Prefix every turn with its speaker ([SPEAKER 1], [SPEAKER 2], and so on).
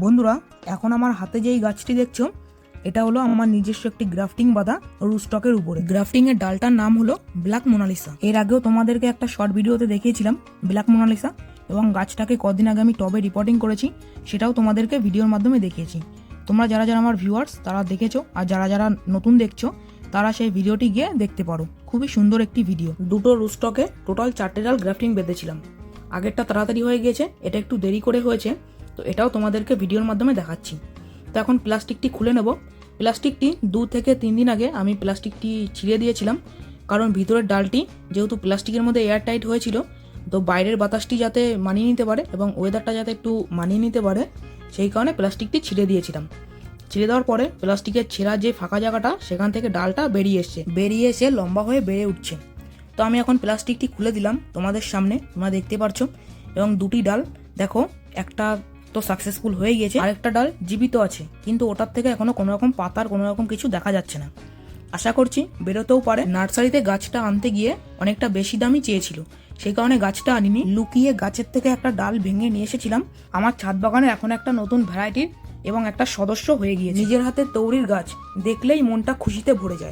[SPEAKER 1] বন্ধুরা, এখন আমার হাতে যেই গাছটি দেখছ, এটা হলো আমার নিজস্ব একটি গ্রাফটিং বাঁধা রুস্টকের উপরে। গ্রাফটিং এর ডালটার নাম হলো ব্ল্যাক মোনালিসা। এর আগেও তোমাদেরকে একটা শর্ট ভিডিওতে দেখিয়েছিলাম, ব্ল্যাক মোনালিসা, এবং গাছটাকে কদিন আগে আমি টবে রিপোর্টিং করেছি, সেটাও তোমাদেরকে ভিডিওর মাধ্যমে দেখিয়েছি। তোমরা যারা যারা আমার ভিউয়ার্স তারা দেখেছ, আর যারা যারা নতুন দেখছ, তারা সেই ভিডিওটি গিয়ে দেখতে পারো। খুবই সুন্দর একটি ভিডিও দুটো রুস্টকে টোটাল চারটে ডাল গ্রাফটিং বেঁধেছিলাম। আগেরটা তাড়াতাড়ি হয়ে গিয়েছে, এটা একটু দেরি করে হয়েছে তো এটাও তোমাদেরকে ভিডিওর মাধ্যমে দেখাচ্ছি। তো এখন প্লাস্টিকটি খুলে নেব। প্লাস্টিকটি দু থেকে তিন দিন আগে আমি প্লাস্টিকটি ছিঁড়ে দিয়েছিলাম। কারণ ভিতরের ডালটি যেহেতু প্লাস্টিকের মধ্যে এয়ার টাইট হয়েছিল, তো বাইরের বাতাসটি যাতে মানিয়ে নিতে পারে এবং ওয়েদারটা যাতে একটু মানিয়ে নিতে পারে, সেই কারণে প্লাস্টিকটি ছিঁড়ে দিয়েছিলাম। ছিঁড়ে দেওয়ার পরে প্লাস্টিকের ছেঁড়া যে ফাঁকা জায়গাটা, সেখান থেকে ডালটা বেরিয়ে এসছে। বেরিয়ে এসে লম্বা হয়ে বেড়ে উঠছে। তো আমি এখন প্লাস্টিকটি খুলে দিলাম তোমাদের সামনে, তোমরা দেখতে পারছ। এবং দুটি ডাল, দেখো, একটা তো সাকসেসফুল হয়ে গিয়েছে। আরেকটা ডাল জীবিত আছে, কিন্তু ওটার থেকে এখনও কোনো রকম পাতার, কোনো রকম কিছু দেখা যাচ্ছে না। আশা করছি বেরোতেও পারে। নার্সারিতে গাছটা আনতে গিয়ে অনেকটা বেশি দামই চেয়েছিল। সেই কারণে গাছটা আনিনি। লুকিয়ে গাছের থেকে একটা ডাল ভেঙে নিয়ে এসেছিলাম। আমার ছাদ বাগানে এখন একটা নতুন ভ্যারাইটির এবং একটা সদস্য হয়ে গিয়েছে। নিজের হাতে তৈরির গাছ, দেখলেই মনটা খুশিতে ভরে যায়।